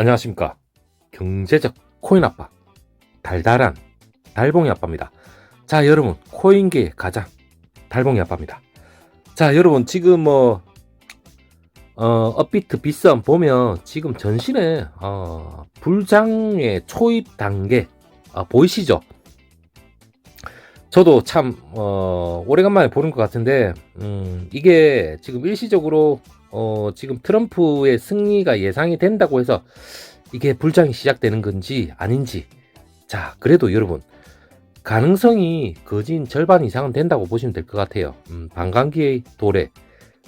안녕하십니까. 경제적 코인 아빠. 달달한 달봉이 아빠입니다. 자, 여러분. 코인계의 가장 달봉이 아빠입니다. 자, 여러분. 지금 뭐, 어, 업비트 비썸 보면 지금 전신에, 어, 불장의 초입 단계, 어, 보이시죠? 저도 참, 어, 오래간만에 보는 것 같은데, 음, 이게 지금 일시적으로 어, 지금 트럼프의 승리가 예상이 된다고 해서 이게 불장이 시작되는 건지 아닌지. 자, 그래도 여러분, 가능성이 거진 절반 이상은 된다고 보시면 될 것 같아요. 음, 반감기의 도래,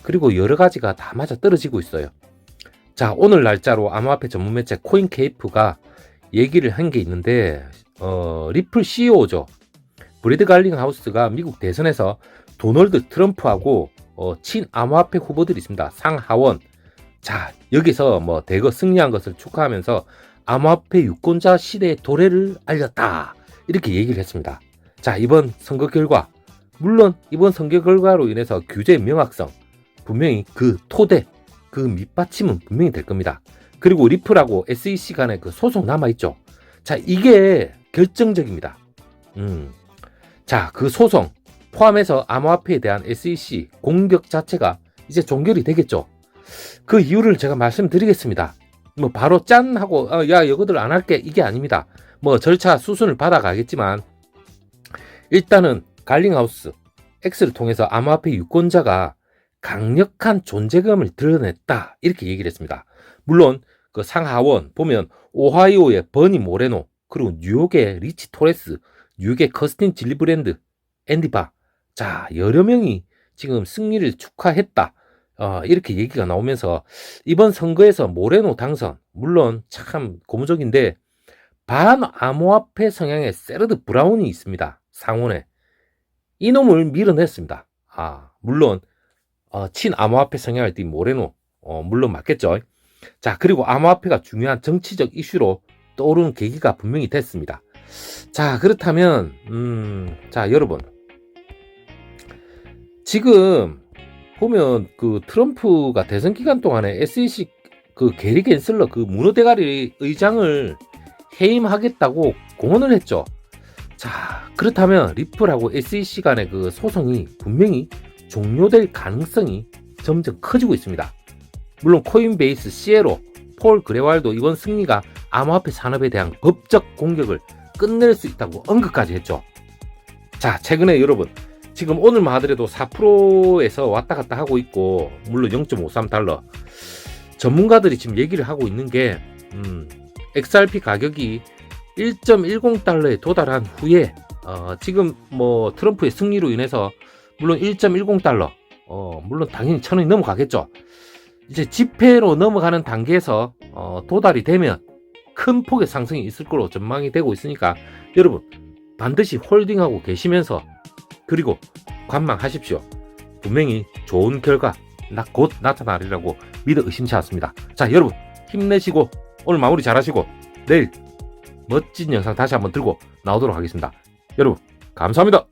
그리고 여러 가지가 다 맞아 떨어지고 있어요. 자, 오늘 날짜로 암호화폐 전문 매체 코인케이프가 얘기를 한 게 있는데, 어, 리플 CEO죠. 브리드 갈링 하우스가 미국 대선에서 도널드 트럼프하고 어, 친암호화폐 후보들이 있습니다. 상하원. 자, 여기서 뭐 대거 승리한 것을 축하하면서 암호화폐 유권자 시대의 도래를 알렸다. 이렇게 얘기를 했습니다. 자, 이번 선거 결과. 물론 이번 선거 결과로 인해서 규제 명확성. 분명히 그 토대, 그 밑받침은 분명히 될 겁니다. 그리고 리플하고 SEC 간의 그 소송 남아있죠. 자, 이게 결정적입니다. 음. 자, 그 소송. 포함해서 암호화폐에 대한 SEC 공격 자체가 이제 종결이 되겠죠. 그 이유를 제가 말씀드리겠습니다. 뭐 바로 짠 하고 어, 야 이거들 안 할게 이게 아닙니다. 뭐 절차 수순을 받아가겠지만 일단은 갈링하우스 X를 통해서 암호화폐 유권자가 강력한 존재감을 드러냈다 이렇게 얘기를 했습니다. 물론 그 상하원 보면 오하이오의 버니 모레노 그리고 뉴욕의 리치 토레스 뉴욕의 커스틴 질리브랜드 앤디바 자, 여러 명이 지금 승리를 축하했다. 어, 이렇게 얘기가 나오면서 이번 선거에서 모레노 당선, 물론 참 고무적인데 반암호화폐 성향의 세르드 브라운이 있습니다. 상원에. 이놈을 밀어냈습니다. 아, 물론 어, 친암호화폐 성향을 띈 모레노, 어, 물론 맞겠죠. 자, 그리고 암호화폐가 중요한 정치적 이슈로 떠오르는 계기가 분명히 됐습니다. 자, 그렇다면, 음, 자, 여러분. 지금 보면 그 트럼프가 대선 기간 동안에 SEC 그 게리 겐슬러 그 문어 대가리 의장을 해임하겠다고 공언을 했죠. 자, 그렇다면 리플하고 SEC 간의 그 소송이 분명히 종료될 가능성이 점점 커지고 있습니다. 물론 코인베이스, 시에로, 폴 그레왈도 이번 승리가 암호화폐 산업에 대한 법적 공격을 끝낼 수 있다고 언급까지 했죠. 자, 최근에 여러분 지금 오늘만 하더라도 4%에서 왔다 갔다 하고 있고 물론 0.53달러 전문가들이 지금 얘기를 하고 있는 게 음, XRP 가격이 1.10달러에 도달한 후에 어, 지금 뭐 트럼프의 승리로 인해서 물론 1.10달러 어, 물론 당연히 천 원이 넘어가겠죠. 이제 지폐로 넘어가는 단계에서 어, 도달이 되면 큰 폭의 상승이 있을 거로 전망이 되고 있으니까 여러분 반드시 홀딩하고 계시면서 그리고 관망하십시오. 분명히 좋은 결과 곧 나타나리라고 믿어 의심치 않습니다. 자, 여러분 힘내시고 오늘 마무리 잘하시고 내일 멋진 영상 다시 한번 들고 나오도록 하겠습니다. 여러분 감사합니다.